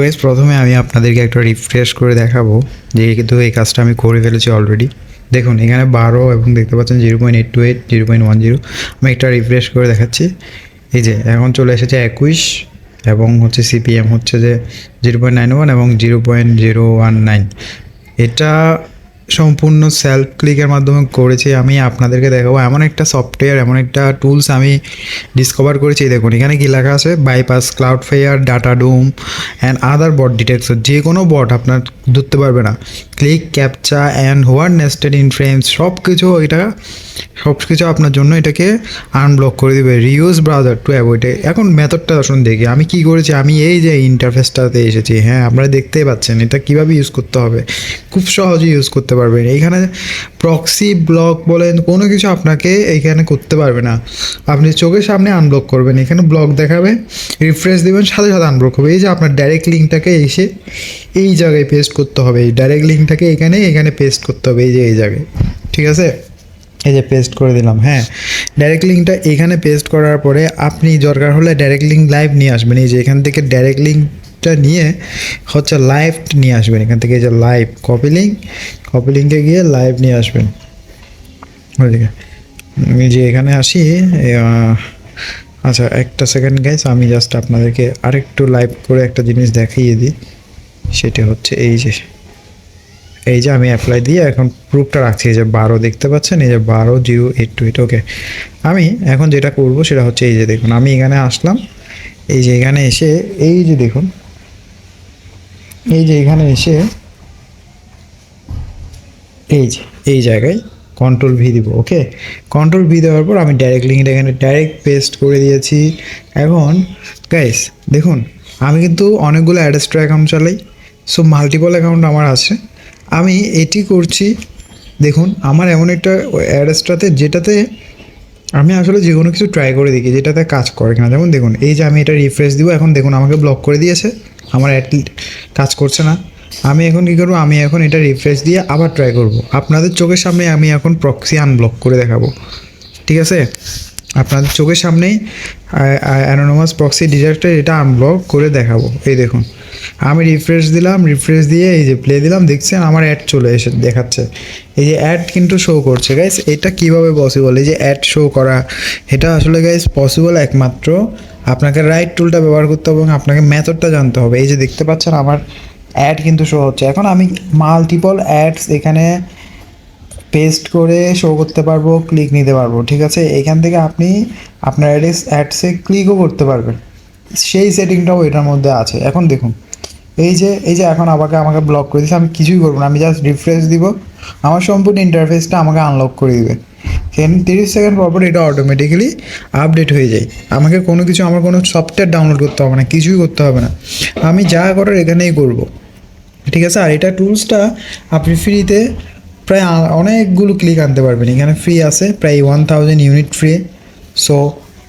Guys প্রথমে আমি আপনাদেরকে একটা রিফ্রেশ করে দেখাবো যে কিন্তু এই কাজটা আমি করে ফেলেছি অলরেডি দেখুন, এখানে বারো এবং দেখতে পাচ্ছেন zero point eight two eight zero point one zero আমি একটা রিফ্রেশ করে দেখাচ্ছি। এই যে, এখন চলে এসেছে একুশ এবং হচ্ছে সিপিএম হচ্ছে যে জিরো পয়েন্ট নাইন ওয়ান এবং zero point zero one nine এটা সম্পূর্ণ সেলফ ক্লিকের মাধ্যমে করেছি, আমি আপনাদেরকে দেখাবো। এমন একটা সফটওয়্যার এমন একটা টুলস আমি ডিসকভার করেছি। দেখুন, এখানে কি লেখা আছে? Bypass Cloudflare DataDome and other bot detector যে কোনো বট আপনার ধরতে পারবে না। Click captcha and where nested in সব কিছু এটা সব কিছু আপনার জন্য এটাকে আনব্লক করে দিবে। রিউজ ব্রাউজার টু অ্যাভয়েড এখন মেথডটা আসুন দেখি, আমি কি করেছি? আমি এই যে ইন্টারফেসটাতে এসেছি হ্যাঁ আপনারা দেখতেই পাচ্ছেন, এটা কীভাবে ইউজ করতে হবে? খুব সহজে ইউজ করতে পারবেন। এইখানে প্রক্সি ব্লক বলেন, কোনো কিছু আপনাকে এইখানে করতে পারবে না। আপনি চোখের সামনে আনব্লক করবেন। এখানে ব্লক দেখাবে রিফ্রেশ দেবেন, সাথে সাথে আনব্লক হবে। এই যে আপনার ডাইরেক্ট লিঙ্কটাকে এসে এই জায়গায় পেস্ট করতে হবে। এই ডাইরেক্ট লিঙ্কটাকে এখানে এখানে পেস্ট করতে হবে এই যে এই জায়গায়। ঠিক আছে? এই যে পেস্ট করে দিলাম হ্যাঁ। ডাইরেক্ট লিঙ্কটা এখানে পেস্ট করার পরে আপনি দরকার হলে ডাইরেক্ট লিঙ্ক লাইভ নিয়ে আসবেন। এই যে এখান থেকে ডাইরেক্ট লিঙ্কটা নিয়ে হচ্ছে লাইভ নিয়ে আসবেন। এখান থেকে যে লাইভ কপি লিঙ্ক কপি লিঙ্কে গিয়ে লাইভ নিয়ে আসবেন। আমি যে এখানে আসি আচ্ছা একটা সেকেন্ড গাইস আমি জাস্ট আপনাদেরকে আরেকটু লাইভ করে একটা জিনিস দেখিয়ে দিই। সেটা হচ্ছে এই যে এই যে আমি অ্যাপ্লাই দিয়ে এখন প্রুফটা রাখছি। এই যে বারো দেখতে পাচ্ছেন? এই যে বারো, zero eight two eight okay আমি এখন যেটা করব সেটা হচ্ছে এই যে দেখুন, আমি এখানে আসলাম। এই যে এখানে এসে এই যে দেখুন এই যে এখানে এসে এই যে, এই জায়গায় কন্ট্রোল ভি দিব ওকে কন্ট্রোল ভি দেওয়ার পর আমি ডাইরেক্ট লিঙ্কটা এখানে ডাইরেক্ট পেস্ট করে দিয়েছি। এখন গাইস দেখুন, আমি কিন্তু অনেকগুলো অ্যাডেস্ট্রা অ্যাকাউন্ট চালাই সো মাল্টিপল অ্যাকাউন্ট আমার আছে। আমি এটি করছি, দেখুন, আমার এমন একটা অ্যাডেস্ট্রাতে যেটাতে আমি আসলে যে কোনো কিছু ট্রাই করে দেখি, যেটাতে কাজ করে কিনা। যেমন দেখুন, এই যে আমি এটা রিফ্রেশ দিব, এখন দেখুন, আমাকে ব্লক করে দিয়েছে। আমার অ্যাট কাজ করছে না। আমি এখন কী করব? আমি এখন এটা রিফ্রেশ দিয়ে আবার ট্রাই করব। আপনাদের চোখের সামনে আমি এখন প্রক্সি আনব্লক করে দেখাবো। ঠিক আছে? আপনাদের চোখের সামনেই অ্যানোনোমাস প্রক্সি ডিটেক্টর এটা আনব্লক করে দেখাবো। এই দেখুন। আমি রিফ্রেশ দিলাম রিফ্রেশ দিয়ে এই যে প্লে দিলাম, দেখছেন আমার অ্যাড চলে এসে দেখাচ্ছে। এই যে অ্যাড কিন্তু শো করছে। গাইস এটা কীভাবে পসিবল এই যে অ্যাড শো করা, এটা আসলে গাইস পসিবল একমাত্র আপনাকে রাইট টুলটা ব্যবহার করতে হবে এবং আপনাকে মেথডটা জানতে হবে। এই যে দেখতে পাচ্ছেন, আমার অ্যাড কিন্তু শো হচ্ছে। এখন আমি মাল্টিপল অ্যাডস এখানে পেস্ট করে শো করতে পারব ক্লিক নিতে পারব, ঠিক আছে? এখান থেকে আপনি আপনার অ্যাডেস অ্যাডসে ক্লিকও করতে পারবেন। সেই সেটিংটাও এটার মধ্যে আছে। এখন দেখুন, এই যে এই যে এখন আমাকে আমাকে ব্লক করে দিচ্ছে আমি কিছুই করব না, আমি জাস্ট রিফ্রেশ দিব। আমার সম্পূর্ণ ইন্টারফেসটা আমাকে আনলক করে দিবে। সেখানে তিরিশ সেকেন্ড পর পর এটা অটোমেটিক্যালি আপডেট হয়ে যায়। আমাকে কোনো কিছু, আমার কোনো সফটওয়্যার ডাউনলোড করতে হবে না, কিছুই করতে হবে না। আমি যা করার এখানেই করব। ঠিক আছে? আর এটা টুলসটা আপনি ফ্রিতে প্রায় অনেকগুলো ক্লিক আনতে পারবেন। এখানে ফ্রি আছে, প্রায় one thousand unit free so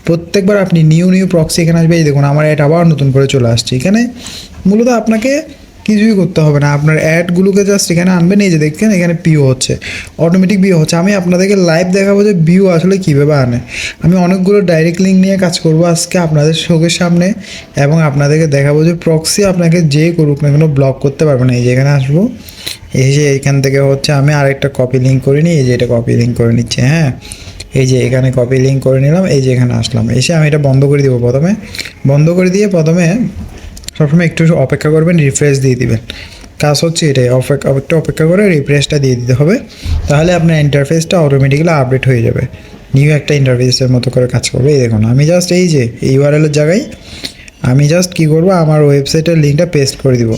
প্রত্যেকবার আপনি নিউ নিউ প্রক্সি এখানে আসবে। এই দেখুন, আমার এটা আবার নতুন করে চলে আসছে। এখানে মূলত আপনাকে কিছুই করতে হবে না। আপনার অ্যাডগুলোকে জাস্ট এখানে আনবেন, এই যে দেখছেন, এখানে পিও হচ্ছে। অটোমেটিক ভিউ হচ্ছে। আমি আপনাদেরকে লাইভ দেখাবো যে ভিউ আসলে কীভাবে আনে। আমি অনেকগুলো ডাইরেক্ট লিঙ্ক নিয়ে কাজ করব আজকে আপনাদের চোখের সামনে এবং আপনাদেরকে দেখাবো যে প্রক্সি আপনাকে যে করুক না কেন ব্লক করতে পারবে না। এই যে এখানে আসব। এই যে এখান থেকে হচ্ছে আমি আরেকটা কপি লিঙ্ক করে নিই। এই যে এটা কপি লিঙ্ক করে নিচ্ছে হ্যাঁ। এই যে এখানে কপি লিঙ্ক করে নিলাম। এই যে এখানে আসলাম। এসে আমি এটা বন্ধ করে দিব প্রথমে। বন্ধ করে দিয়ে প্রথমে সবসময় একটু অপেক্ষা করবেন রিফ্রেশ দিয়ে দিবেন। কাজ হচ্ছে এটাই, অপেক্ষা, একটু অপেক্ষা করে রিফ্রেশটা দিয়ে দিতে হবে, তাহলে আপনার ইন্টারফেসটা অটোমেটিক্যালি আপডেট হয়ে যাবে। নিউ একটা ইন্টারফেসের মতো করে কাজ করবে, এই দেখুন, আমি জাস্ট এই যে ইউআরএলের জায়গায় আমি জাস্ট কী করব, আমার ওয়েবসাইটের লিঙ্কটা পেস্ট করে দিব।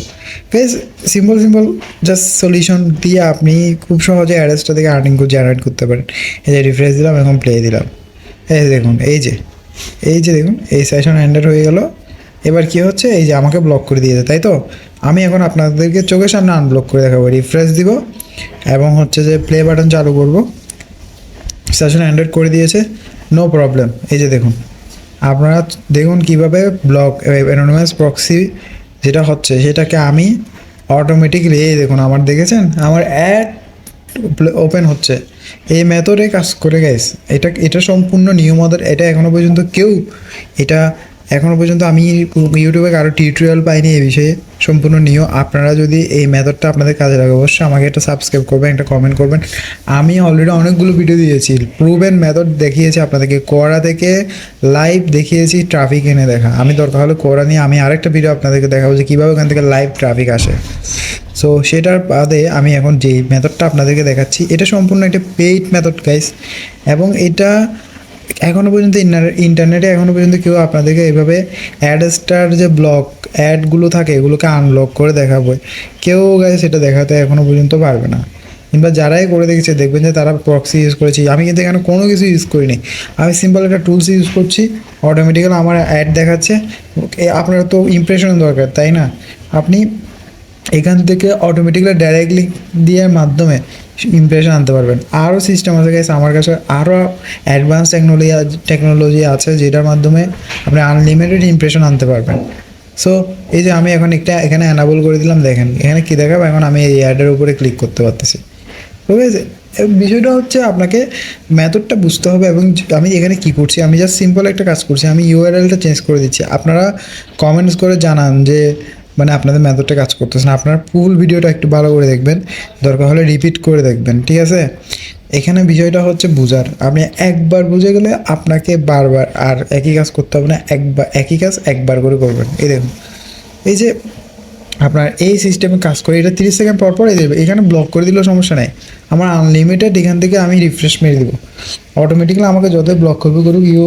পেস সিম্পল সিম্পল জাস্ট সলিউশন দিয়ে আপনি খুব সহজে অ্যাড্রেসটা থেকে আর্নিং জেনারেট করতে পারেন। এই যে রিফ্রেশ দিলাম, এখন প্লে দিলাম। এই দেখুন, এই যে এই যে দেখুন, এই সেশন হ্যান্ডেল হয়ে গেল। এবার কি হচ্ছে? এই যে আমাকে ব্লক করে দিয়েছে, তাই তো? আমি এখন আপনাদেরকে চোখের সামনে আনব্লক করে দেখাবো রিফ্রেশ দিব, এবং হচ্ছে যে প্লে বাটন চালু করব। সেশন অ্যান্ড্রয়েড করে দিয়েছে নো প্রবলেম এই যে দেখুন, আপনারা দেখুন কীভাবে ব্লক অ্যানোনিমাস প্রক্সি যেটা হচ্ছে, সেটাকে আমি অটোমেটিক্যালি এই দেখুন, আমার দেখেছেন? আমার অ্যাড ওপেন হচ্ছে। এই মেথডে কাজ করে গাইস এটা এটা সম্পূর্ণ নিয়ম এটা এখনও পর্যন্ত কেউ, এটা এখনও পর্যন্ত আমি ইউটিউবে কারও টিউটোরিয়াল পাইনি এই বিষয়ে। সম্পূর্ণ নিও। আপনারা যদি এই মেথডটা আপনাদের কাজে লাগে, অবশ্যই আমাকে একটা সাবস্ক্রাইব করবেন, একটা কমেন্ট করবেন। আমি অলরেডি অনেকগুলো ভিডিও দিয়েছি। প্রুভেন মেথড দেখিয়েছি আপনাদেরকে। কোয়ারা থেকে লাইভ দেখিয়েছি ট্রাফিক এনে দেখা। আমি দরকার হলে কোয়ারা নিয়ে আমি আরেকটা ভিডিও আপনাদেরকে দেখাবো যে কীভাবে ওখান থেকে লাইভ ট্রাফিক আসে। সো সেটার বাদে আমি এখন যেই মেথডটা আপনাদেরকে দেখাচ্ছি, এটা সম্পূর্ণ একটা পেইড মেথড গাইস এবং এটা এখনও পর্যন্ত ইন্টারনেটে এখনও পর্যন্ত কেউ আপনাদেরকে এইভাবে অ্যাডস্টার যে ব্লক অ্যাডগুলো থাকে, এগুলোকে আনলক করে দেখাবো। কেউ গাইস সেটা দেখাতে এখনও পর্যন্ত পারবে না। কিংবা যারাই করে দেখেছে, দেখবেন যে তারা প্রক্সি ইউজ করেছি। আমি কিন্তু এখানে কোনো কিছু ইউজ করিনি। আমি সিম্পল একটা টুলস ইউজ করছি অটোমেটিক্যালি আমার অ্যাড দেখাচ্ছে। আপনার তো ইমপ্রেশন দরকার, তাই না? আপনি এখান থেকে অটোমেটিক্যালি ডাইরেক্টলি দিয়ে মাধ্যমে ইমপ্রেশন আনতে পারবেন। আরও সিস্টেম আছে গেছে আমার কাছে আরও অ্যাডভান্স টেকনোলজি টেকনোলজি আছে, যেটার মাধ্যমে আপনি আনলিমিটেড ইমপ্রেশন আনতে পারবেন। সো এই যে আমি এখন একটা, এখানে অ্যানাবল করে দিলাম, দেখেন, এখানে কী দেখাবো? এখন আমি এই অ্যাডের উপরে ক্লিক করতে পারতেছি। ঠিক আছে বিষয়টা হচ্ছে আপনাকে মেথডটা বুঝতে হবে এবং আমি এখানে কি করছি? আমি জাস্ট সিম্পল একটা কাজ করছি, আমি ইউআরএলটা চেঞ্জ করে দিচ্ছি। আপনারা কমেন্টস করে জানান যে মানে আপনাদের মেথডটা কাজ করতেছে না। আপনার ফুল ভিডিওটা একটু ভালো করে দেখবেন, দরকার হলে রিপিট করে দেখবেন, ঠিক আছে? এখানে বিষয়টা হচ্ছে বুঝার। আপনি একবার বুঝে গেলে আপনাকে বারবার আর একই কাজ করতে হবে না, একবার, একই কাজ একবার করে করবেন। এই দেখুন, এই যে আপনার এই সিস্টেমে কাজ করে, এটা তিরিশ সেকেন্ড পর পর দেবে এখানে ব্লক করে দিলেও সমস্যা নেই। আমার আনলিমিটেড এখান থেকে আমি রিফ্রেশ মেরে দেবো। অটোমেটিক্যালি আমাকে যতই ব্লক করবে করুক ইউ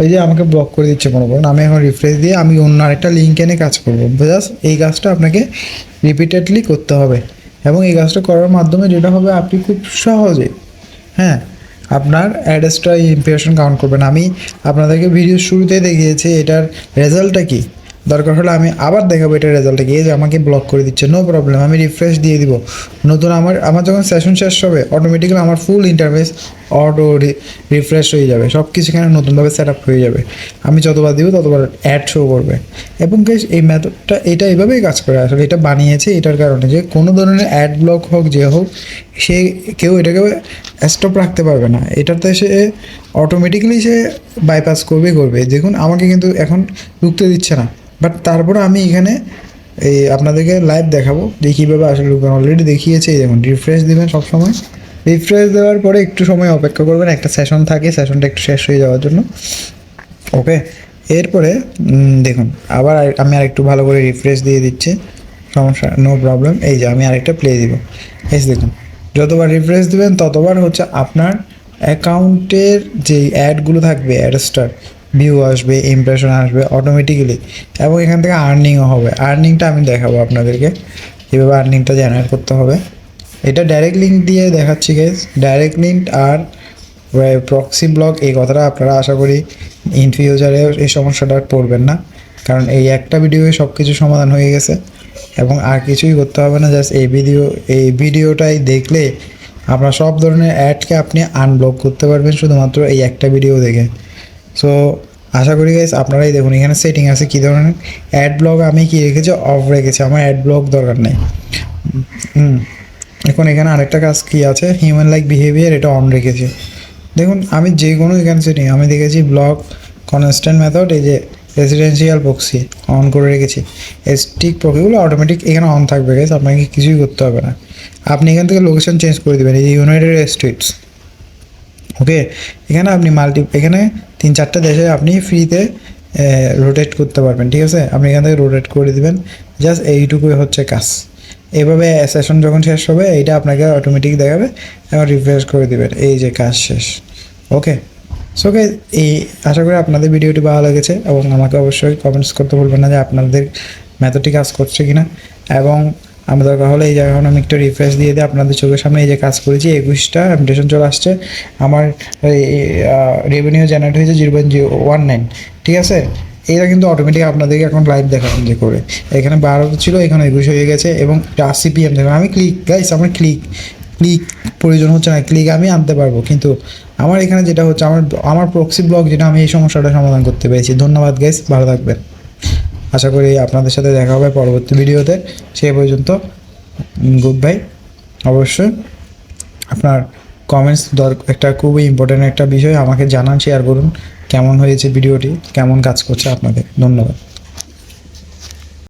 ওই যে আমাকে ব্লক করে দিচ্ছে মনে করুন। আমি এখন রিফ্রেশ দিয়ে আমি অন্য আরেকটা লিঙ্ক এনে কাজ করব। জাস্ট এই কাজটা আপনাকে রিপিটেডলি করতে হবে। এবং এই কাজটা করার মাধ্যমে যেটা হবে, আপনি খুব সহজে হ্যাঁ আপনার অ্যাড্রেসটা ইমপ্রেশন কাউন্ট করবেন। আমি আপনাদেরকে ভিডিও শুরুতে দেখিয়েছি, এটার রেজাল্টটা কি? দরকার হলে আমি আবার দেখাবো এটা রেজাল্টে গিয়ে যে আমাকে ব্লক করে দিচ্ছে নো প্রবলেম আমি রিফ্রেশ দিয়ে দিব। নতুন আমার আমার যখন সেশন শেষ হবে অটোমেটিক্যালি আমার ফুল ইন্টারভেস অটো রিফ্রেশ হয়ে যাবে। সব কিছু এখানে নতুনভাবে সেট আপ হয়ে যাবে। আমি যতবার দিব ততবার অ্যাড শো করবে। এবং guys, এই মেথডটা এটা এভাবেই কাজ করে। আসলে এটা বানিয়েছে এটার কারণে যে কোনো ধরনের অ্যাড ব্লক হোক যে হোক সে কেউ এটাকে স্টপ রাখতে পারবে না। এটাতে সে অটোমেটিক্যালি সে বাইপাস করবে করবে। দেখুন আমাকে কিন্তু এখন ঢুকতে দিচ্ছে না। বাট তারপরে আমি এখানে এই আপনাদেরকে লাইভ দেখাবো। যে কীভাবে আসলে অলরেডি দেখিয়েছে দেখুন রিফ্রেশ দেবেন সবসময়। রিফ্রেশ দেওয়ার পরে একটু সময় অপেক্ষা করবেন। একটা সেশন থাকে সেশনটা একটু শেষ হয়ে যাওয়ার জন্য। ওকে এরপরে দেখুন, আবার আমি আর একটু ভালো করে রিফ্রেশ দিয়ে দিচ্ছি। সমস্যা নো প্রবলেম এই যে, আমি আরেকটা প্লে দিব। এস দেখুন, যতবার রিফ্রেশ দেবেন, ততবার হচ্ছে আপনার অ্যাকাউন্টের যে অ্যাডগুলো থাকবে অ্যাডস্টার ভিউ আসবে ইমপ্রেশন আসবে অটোমেটিক্যালি এবং এখান থেকে আর্নিংও হবে। আর্নিংটা আমি দেখাবো আপনাদেরকে। কীভাবে আর্নিংটা জেনারেট করতে হবে। এটা ডাইরেক্ট লিঙ্ক দিয়ে দেখাচ্ছি গেস ডাইরেক্ট লিঙ্ক আর প্রক্সি ব্লক এই কথাটা আপনারা আশা করি ইন ফিউচারে এই সমস্যাটা আর পড়বেন না। কারণ এই একটা ভিডিওয়ে সব কিছু সমাধান হয়ে গেছে এবং আর কিছুই করতে হবে না। জাস্ট এই ভিডিও এই ভিডিওটাই দেখলে আপনার সব ধরনের অ্যাডকে আপনি আনব্লক করতে পারবেন শুধুমাত্র এই একটা ভিডিও দেখে। সো আশা করি গাইস আপনারাই দেখুন এখানে সেটিং আছে কী ধরনের। অ্যাড ব্লক আমি কি রেখেছি? অফ রেখেছি। আমার অ্যাড ব্লক দরকার নেই। হুম। এখন এখানে আরেকটা কাজ কি আছে? হিউম্যান লাইক বিহেভিয়ার এটা অন রেখেছি। দেখুন, আমি যে কোনো এখানে সেটিং আমি দেখেছি ব্লক কনস্ট্যান্ট মেথড এই যে রেসিডেন্সিয়াল প্রক্সি অন করে রেখেছি। স্টিক প্রক্সিগুলো অটোমেটিক এখানে অন থাকবে গেছে আপনাকে কিছুই করতে হবে না। আপনি এখান থেকে লোকেশন চেঞ্জ করে দেবেন, এই ইউনাইটেড স্টেটস ওকে এখানে আপনি মাল্টি এখানে তিন চারটা দেশে আপনি ফ্রিতে রোটেট করতে পারবেন, ঠিক আছে? আপনি এখান থেকে রোটেট করে দিবেন জাস্ট এইটুকুই হচ্ছে কাজ। এইভাবে সেশন যখন শেষ হবে, এইটা আপনাকে অটোমেটিক দেখাবে এবং রিফ্রেশ করে দেবেন এই যে কাজ শেষ। ওকে সো গে এই আশা করি আপনাদের ভিডিওটি ভালো লেগেছে এবং আমাকে অবশ্যই কমেন্টস করতে ভুলবেন না যে আপনাদের মেথডটি কাজ করছে কিনা। এবং আমি দরকার হলে এই জায়গা আমি একটু রিফ্রেশ দিয়ে দিই আপনাদের চোখের সামনে। এই যে কাজ করেছি, একুশটা অ্যাপ্লিকেশন চলে আসছে। আমার রেভিনিউ জেনারেট হয়েছে zero point zero one nine ঠিক আছে? এটা কিন্তু অটোমেটিক আপনাদেরকে এখন লাইভ দেখাবেন যে করে। এখানে বারো ছিল, এখানে একুশ হয়ে গেছে এবং সিপিএম দেখুন আমি ক্লিক গাইস আমার ক্লিক ক্লিক প্রয়োজন হচ্ছে না ক্লিক আমি আনতে পারব। কিন্তু আমার এখানে যেটা হচ্ছে, আমার আমার প্রক্সি ব্লগ যেটা, আমি এই সমস্যাটা সমাধান করতে পেরেছি। ধন্যবাদ গাইস ভালো থাকবেন। আশা করি আপনাদের সাথে দেখা হবে পরবর্তী ভিডিওতে। সে পর্যন্ত গুড বাই অবশ্যই আপনার কমেন্টস দর, একটা খুবই ইম্পর্ট্যান্ট একটা বিষয়, আমাকে জানান শেয়ার করুন, কেমন হয়েছে ভিডিওটি কেমন কাজ করছে আপনাদের, ধন্যবাদ।